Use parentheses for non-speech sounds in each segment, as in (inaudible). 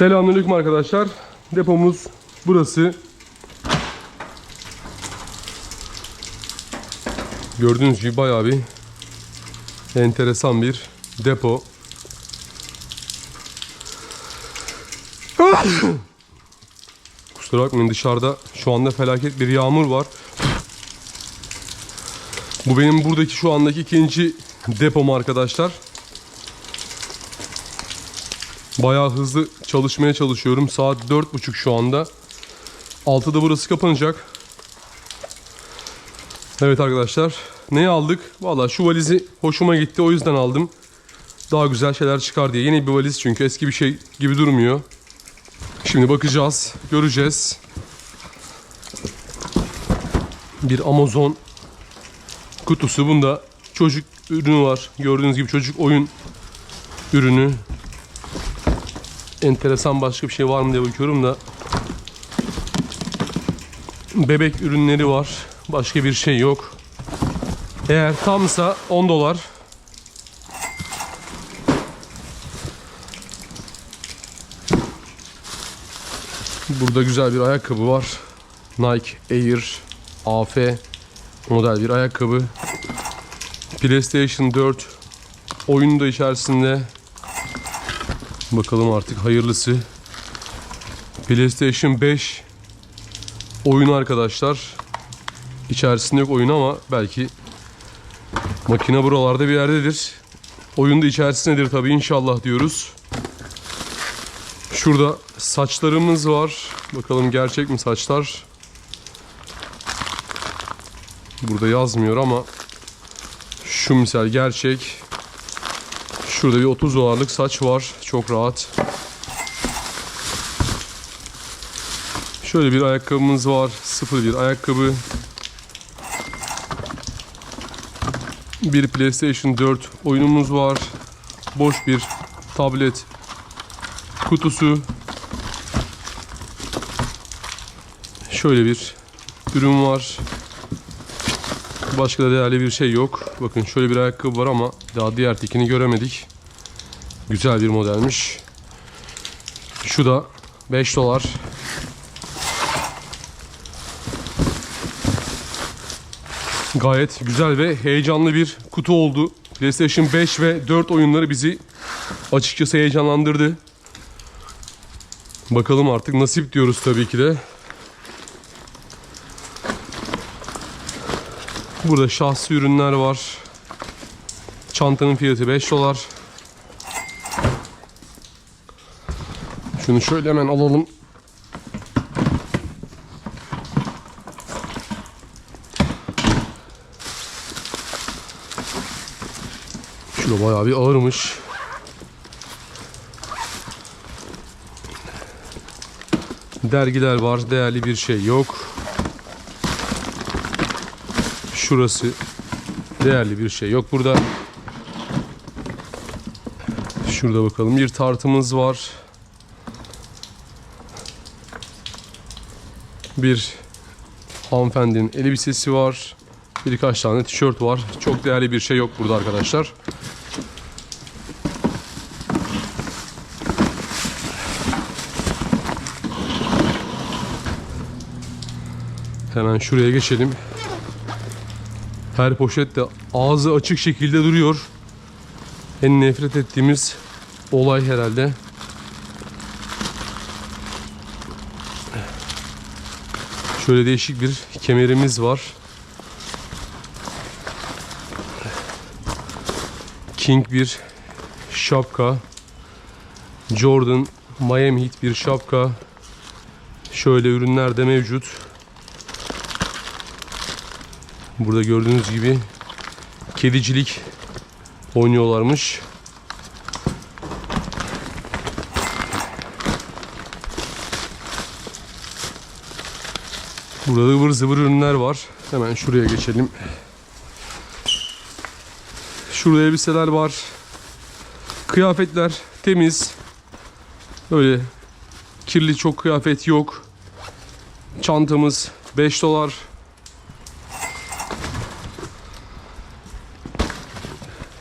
Selamünaleyküm arkadaşlar. Depomuz burası. Gördüğünüz gibi bayağı bir enteresan bir depo. (coughs) Kusura bakmayın dışarıda şu anda felaket bir yağmur var. Bu benim buradaki şu andaki ikinci depom arkadaşlar. Bayağı hızlı çalışmaya çalışıyorum. Saat 4.30 şu anda. 6'da burası kapanacak. Evet arkadaşlar. Neyi aldık? Valla şu valizi hoşuma gitti. O yüzden aldım. Daha güzel şeyler çıkar diye. Yeni bir valiz çünkü. Eski bir şey gibi durmuyor. Şimdi bakacağız. Göreceğiz. Bir Amazon kutusu. Bunda çocuk ürünü var. Gördüğünüz gibi çocuk oyun ürünü enteresan başka bir şey var mı diye bakıyorum da bebek ürünleri var. Başka bir şey yok. Eğer tamsa 10 dolar. Burada güzel bir ayakkabı var. Nike Air AF model bir ayakkabı. PlayStation 4 oyunu da içerisinde Bakalım artık hayırlısı. PlayStation 5 oyunu arkadaşlar. İçerisinde yok oyun ama belki makine buralarda bir yerdedir. Oyun da içerisindedir tabii inşallah diyoruz. Şurada saçlarımız var. Bakalım gerçek mi saçlar? Burada yazmıyor ama şu misal gerçek. Şurada bir 30 dolarlık saç var. Çok rahat. Şöyle bir ayakkabımız var. Sıfır bir ayakkabı. Bir PlayStation 4 oyunumuz var. Boş bir tablet kutusu. Şöyle bir ürün var. Başka da değerli bir şey yok. Bakın şöyle bir ayakkabı var ama daha diğer tekini göremedik. Güzel bir modelmiş. Şu da 5 dolar. Gayet güzel ve heyecanlı bir kutu oldu. PlayStation 5 ve 4 oyunları bizi açıkçası heyecanlandırdı. Bakalım artık nasip diyoruz tabii ki de. Burada şahsi ürünler var. Çantanın fiyatı 5 dolar. Şunu şöyle hemen alalım. Şurada bayağı bir ağırmış. Dergiler var. Değerli bir şey yok. Şurası değerli bir şey yok burada. Şurada bakalım bir tartımız var. Bir hanımefendinin elbisesi var. Birkaç tane tişört var. Çok değerli bir şey yok burada arkadaşlar. Hemen şuraya geçelim. Her poşet de ağzı açık şekilde duruyor. En nefret ettiğimiz olay herhalde. Şöyle değişik bir kemerimiz var. King bir şapka. Jordan Miami Heat bir şapka. Şöyle ürünler de mevcut. Burada gördüğünüz gibi kedicilik oynuyorlarmış. Burada ıvır zıvır ürünler var. Hemen şuraya geçelim. Şurada elbiseler var. Kıyafetler temiz. Öyle kirli çok kıyafet yok. Çantamız 5 dolar.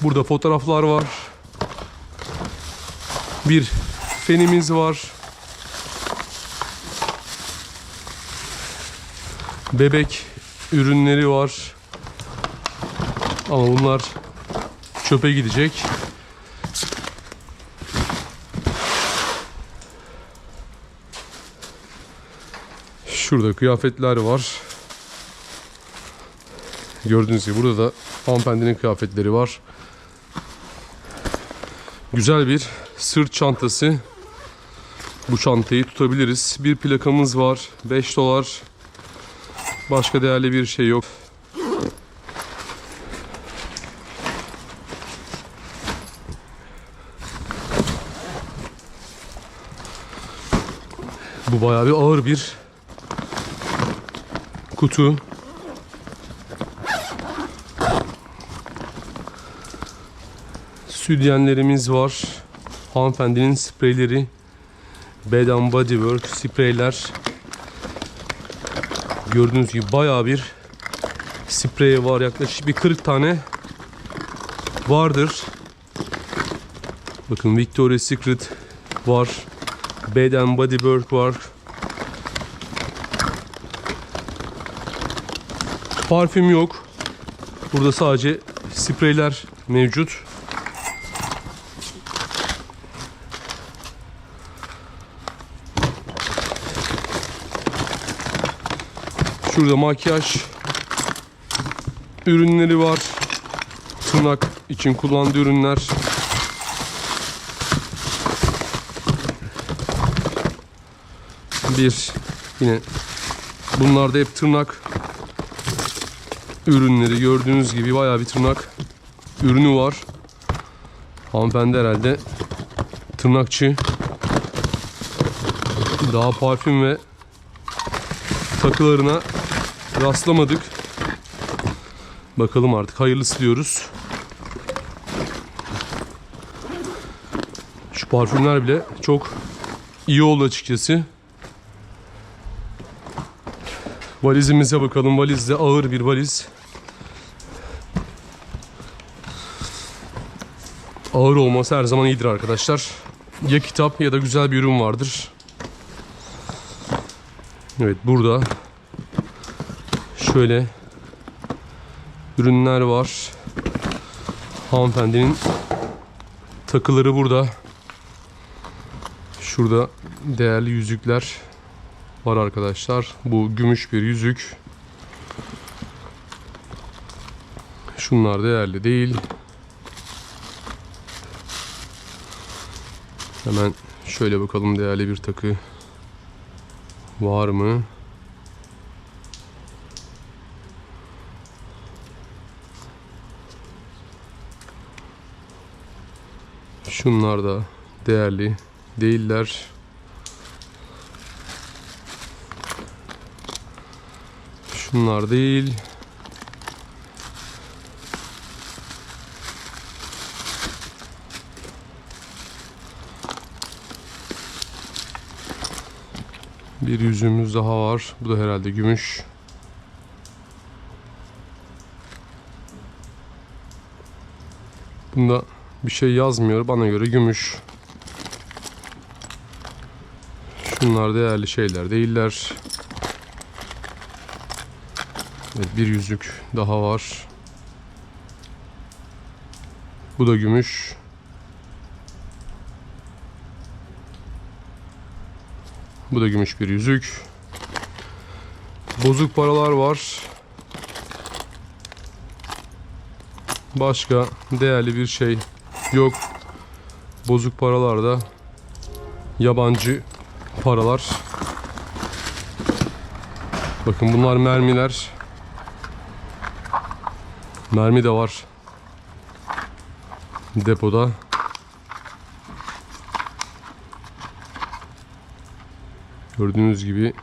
Burada fotoğraflar var. Bir fenimiz var. Bebek ürünleri var. Ama bunlar çöpe gidecek. Şurada kıyafetler var. Gördüğünüz gibi burada da hanımefendinin kıyafetleri var. Güzel bir sırt çantası. Bu çantayı tutabiliriz. Bir plakamız var. 5 dolar. Başka değerli bir şey yok. Bu bayağı bir ağır bir kutu. Südyenlerimiz var. Hanımefendinin spreyleri. Bed and Body Work spreyler. Gördüğünüz gibi bayağı bir sprey var. Yaklaşık bir 40 tane vardır. Bakın Victoria's Secret var. Bed and Body Work var. Parfüm yok. Burada sadece spreyler mevcut. Şurada makyaj ürünleri var. Tırnak için kullandığı ürünler. Bir yine bunlar da hep tırnak ürünleri gördüğünüz gibi bayağı bir tırnak ürünü var. Hanımefendi herhalde tırnakçı. Daha parfüm ve takılarına rastlamadık. Bakalım artık hayırlısı diyoruz. Şu parfümler bile çok iyi oldu açıkçası. Valizimize bakalım. Valiz de ağır bir valiz. Ağır olması her zaman iyidir arkadaşlar. Ya kitap ya da güzel bir ürün vardır. Evet burada şöyle ürünler var. Hanımefendinin takıları burada. Şurada değerli yüzükler var arkadaşlar. Bu gümüş bir yüzük. Şunlar değerli değil. Hemen şöyle bakalım değerli bir takı var mı? Şunlar da değerli değiller. Şunlar değil. Bir yüzüğümüz daha var. Bu da herhalde gümüş. Bunda bir şey yazmıyor. Bana göre gümüş. Şunlar değerli şeyler değiller. Evet, bir yüzük daha var. Bu da gümüş. Bu da gümüş bir yüzük. Bozuk paralar var. Başka değerli bir şey yok. Bozuk paralar da yabancı paralar. Bakın bunlar mermiler. Mermi de var. Depoda. Gördüğünüz gibi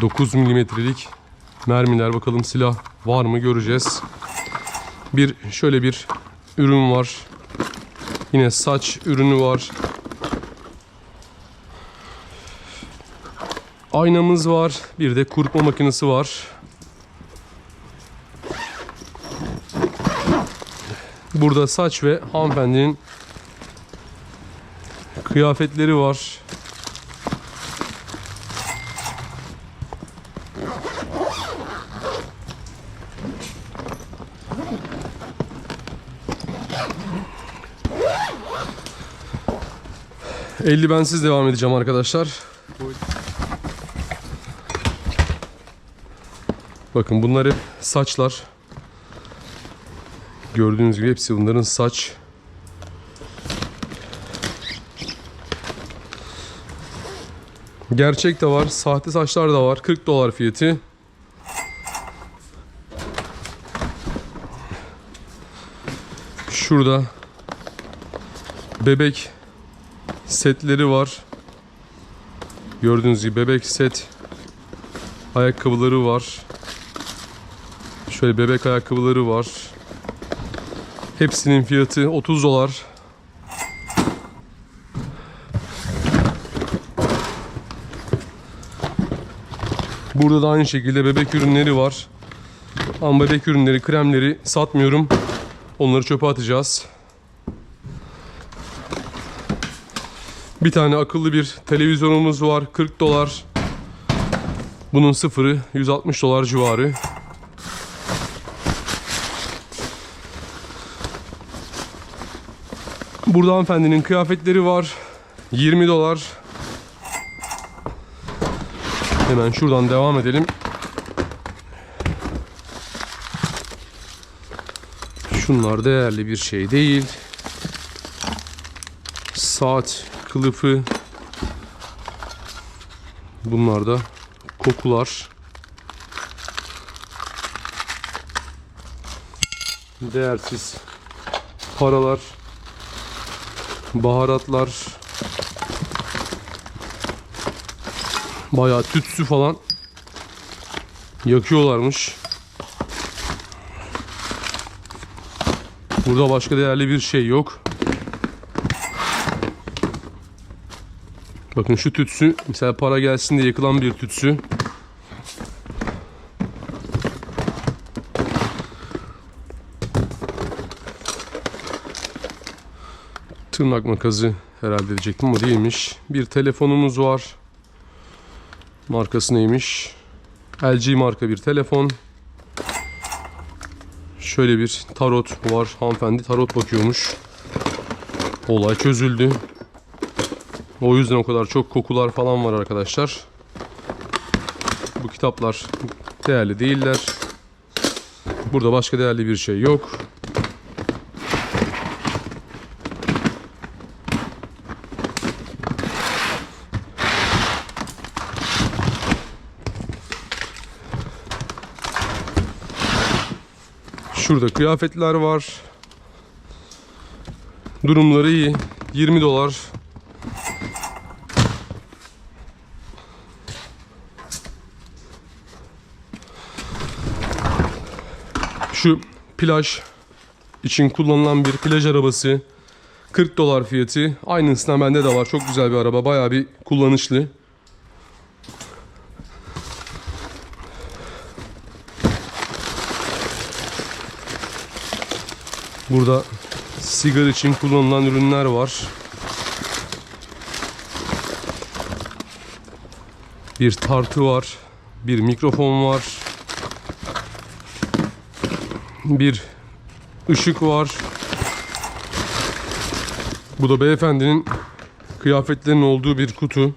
9 milimetrelik mermiler. Bakalım silah var mı göreceğiz. Bir şöyle bir ürün var. Yine saç ürünü var. Aynamız var. Bir de kurutma makinesi var. Burada saç ve hanımefendinin kıyafetleri var. 50 bensiz devam edeceğim arkadaşlar. Bakın bunlar hep saçlar. Gördüğünüz gibi hepsi bunların saç. Gerçek de var, sahte saçlar da var. 40 dolar fiyatı. Şurada bebek setleri var. Gördüğünüz gibi bebek set ayakkabıları var. Şöyle bebek ayakkabıları var. Hepsinin fiyatı 30 dolar. Burada da aynı şekilde bebek ürünleri var. Ama bebek ürünleri, kremleri satmıyorum. Onları çöpe atacağız. Bir tane akıllı bir televizyonumuz var. 40 dolar. Bunun sıfırı 160 dolar civarı. Burada hanımefendinin kıyafetleri var. 20 dolar. Hemen şuradan devam edelim. Şunlar değerli bir şey değil. Saat kılıfı. Bunlar da kokular. Değersiz paralar. Baharatlar. Bayağı tütsü falan yakıyorlarmış. Burada başka değerli bir şey yok. Bakın şu tütsü mesela para gelsin diye yakılan bir tütsü. Tırnak makası herhalde diyecektim ama değilmiş. Bir telefonumuz var. Markası neymiş? LG marka bir telefon. Şöyle bir tarot var. Hanımefendi tarot bakıyormuş. Olay çözüldü. O yüzden o kadar çok kokular falan var arkadaşlar. Bu kitaplar değerli değiller. Burada başka değerli bir şey yok. Şurada kıyafetler var. Durumları iyi. 20 dolar. Şu plaj için kullanılan bir plaj arabası 40 dolar fiyatı. Aynısından bende de var. Çok güzel bir araba. Bayağı bir kullanışlı. Burada sigara için kullanılan ürünler var. Bir tartı var. Bir mikrofon var. Bir ışık var. Bu da beyefendinin kıyafetlerinin olduğu bir kutu.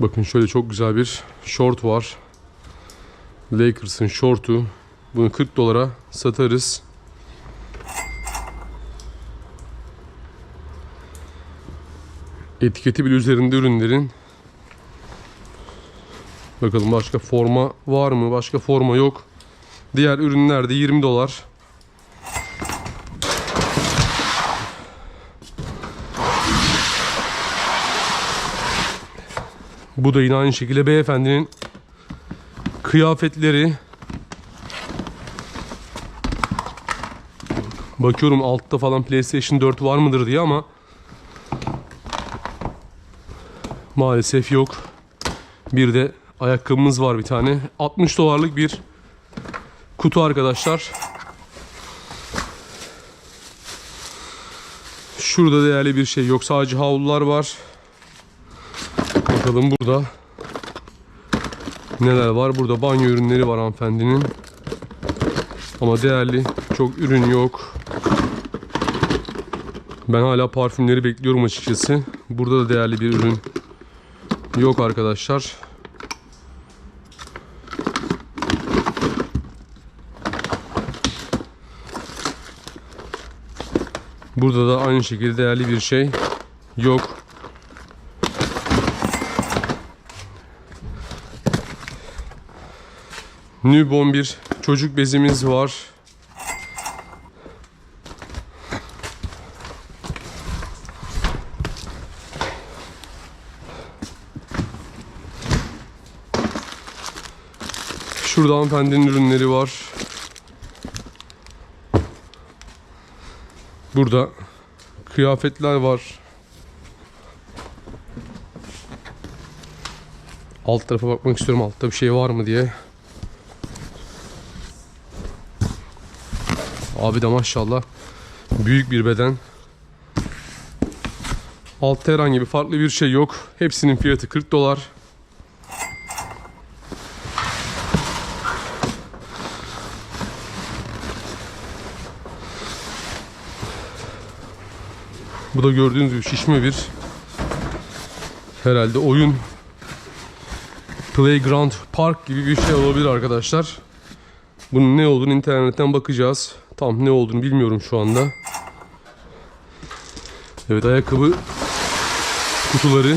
Bakın şöyle çok güzel bir short var. Lakers'ın shortu. Bunu 40 dolara satarız. Etiketi bile üzerinde ürünlerin. Bakalım başka forma var mı? Başka forma yok. Diğer ürünler de 20 dolar. Bu da yine aynı şekilde beyefendinin kıyafetleri. Bakıyorum altta falan PlayStation 4 var mıdır diye ama maalesef yok. Bir de ayakkabımız var bir tane. 60 dolarlık bir kutu arkadaşlar. Şurada değerli bir şey yok. Sadece havlular var. Bakalım burada neler var. Burada banyo ürünleri var hanımefendinin. Ama değerli çok ürün yok. Ben hala parfümleri bekliyorum açıkçası. Burada da değerli bir ürün yok arkadaşlar. Burada da aynı şekilde değerli bir şey yok. Newborn bir çocuk bezimiz var. Şurada hanımefendinin ürünleri var. Burada kıyafetler var. Alt tarafa bakmak istiyorum altta bir şey var mı diye. Abi de maşallah büyük bir beden. Altta herhangi bir farklı bir şey yok. Hepsinin fiyatı 40 dolar. Bu da gördüğünüz gibi şişme bir herhalde oyun playground park gibi bir şey olabilir arkadaşlar. Bunun ne olduğunu internetten bakacağız. Tam ne olduğunu bilmiyorum şu anda. Evet ayakkabı kutuları.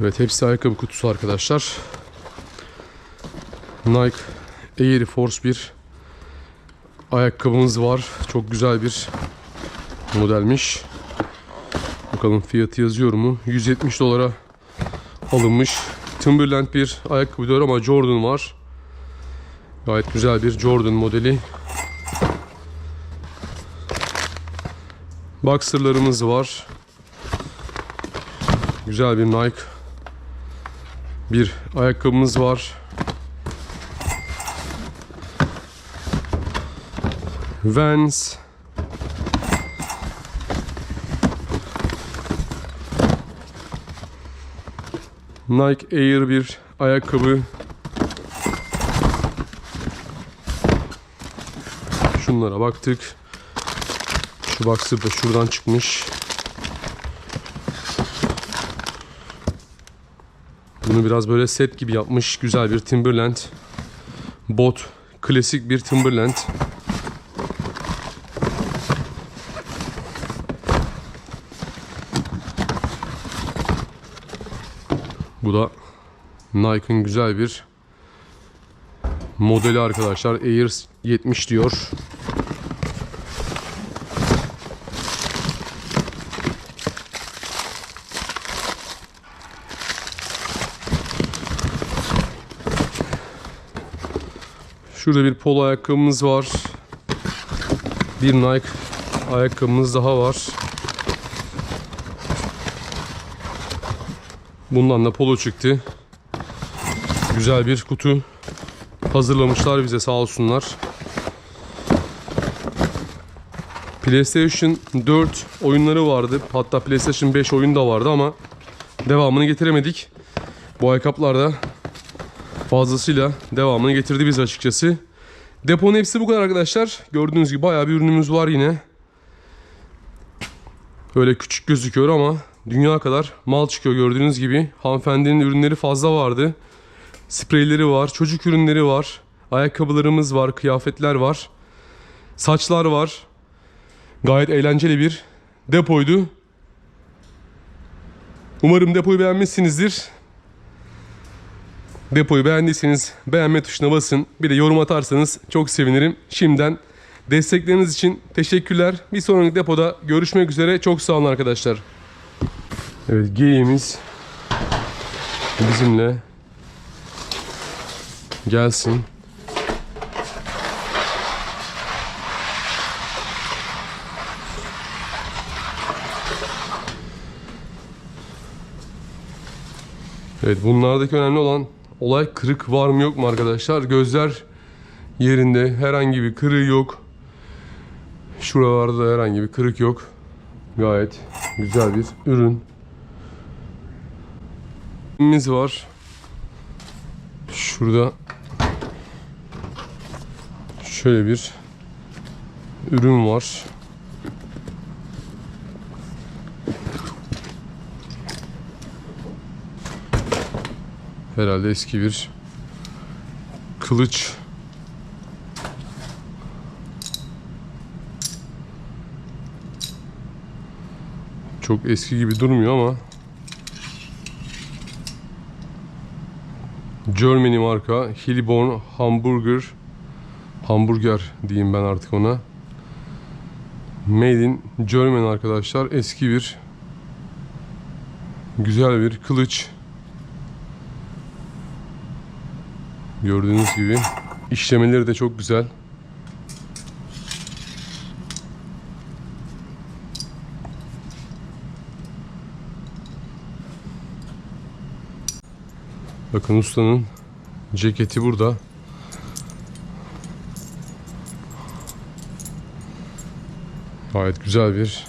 Evet hepsi ayakkabı kutusu arkadaşlar. Nike Air Force 1 ayakkabımız var. Çok güzel bir modelmiş. Bakalım fiyatı yazıyor mu? 170 dolara alınmış. Timberland bir ayakkabı diyor ama Jordan var. Gayet güzel bir Jordan modeli. Boxer'larımız var. Güzel bir Nike. Bir ayakkabımız var. Vans. Nike Air bir ayakkabı. Şunlara baktık. Şu boxer da şuradan çıkmış. Bunu biraz böyle set gibi yapmış. Güzel bir Timberland. Bot. Klasik bir Timberland. Bu da Nike'ın güzel bir modeli arkadaşlar. Air 70 diyor. Şurada bir polo ayakkabımız var. Bir Nike ayakkabımız daha var. Bundan da polo çıktı. Güzel bir kutu hazırlamışlar bize sağ olsunlar. PlayStation 4 oyunları vardı. Hatta PlayStation 5 oyun da vardı ama devamını getiremedik. Bu ayakkabılar da fazlasıyla devamını getirdi biz açıkçası. Deponun hepsi bu kadar arkadaşlar. Gördüğünüz gibi bayağı bir ürünümüz var yine. Böyle küçük gözüküyor ama dünya kadar mal çıkıyor gördüğünüz gibi. Hanımefendinin ürünleri fazla vardı. Spreyleri var, çocuk ürünleri var. Ayakkabılarımız var, kıyafetler var. Saçlar var. Gayet eğlenceli bir depoydu. Umarım depoyu beğenmişsinizdir. Depoyu beğendiyseniz beğenme tuşuna basın. Bir de yorum atarsanız çok sevinirim. Şimdiden destekleriniz için teşekkürler. Bir sonraki depoda görüşmek üzere. Çok sağ olun arkadaşlar. Evet geyiğimiz bizimle gelsin. Evet bunlardaki önemli olan olay kırık var mı yok mu arkadaşlar? Gözler yerinde herhangi bir kırığı yok. Şuralarda da herhangi bir kırık yok. Gayet güzel bir ürün. Biz var. Şurada şöyle bir ürün var. Herhalde eski bir kılıç. Çok eski gibi durmuyor ama Germany marka Hillborn Hamburger Hamburger diyeyim ben artık ona. Made in Germany arkadaşlar. Eski bir güzel bir kılıç. Gördüğünüz gibi işlemeleri de çok güzel. Bakın ustanın ceketi burada. Gayet güzel bir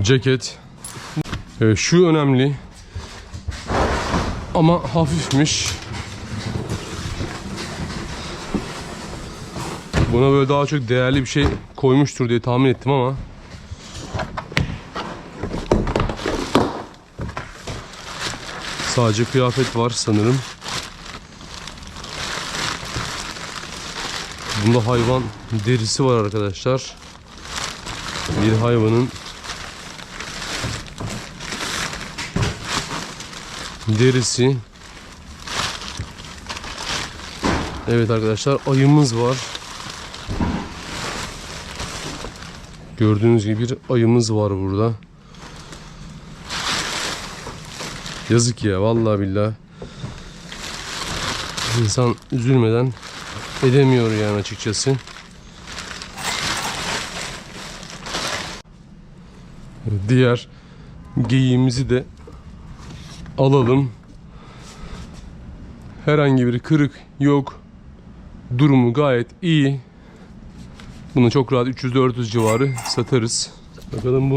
ceket. Evet, şu önemli. Ama hafifmiş. Buna böyle daha çok değerli bir şey koymuştur diye tahmin ettim ama sadece kıyafet var sanırım. Bunda hayvan derisi var arkadaşlar. Bir hayvanın derisi. Evet arkadaşlar ayımız var. Gördüğünüz gibi bir ayımız var burada. Yazık ya vallahi billahi. İnsan üzülmeden edemiyor yani açıkçası. Diğer geyiğimizi de alalım. Herhangi bir kırık yok. Durumu gayet iyi. Bunu çok rahat 300-400 civarı satarız. Bakalım bu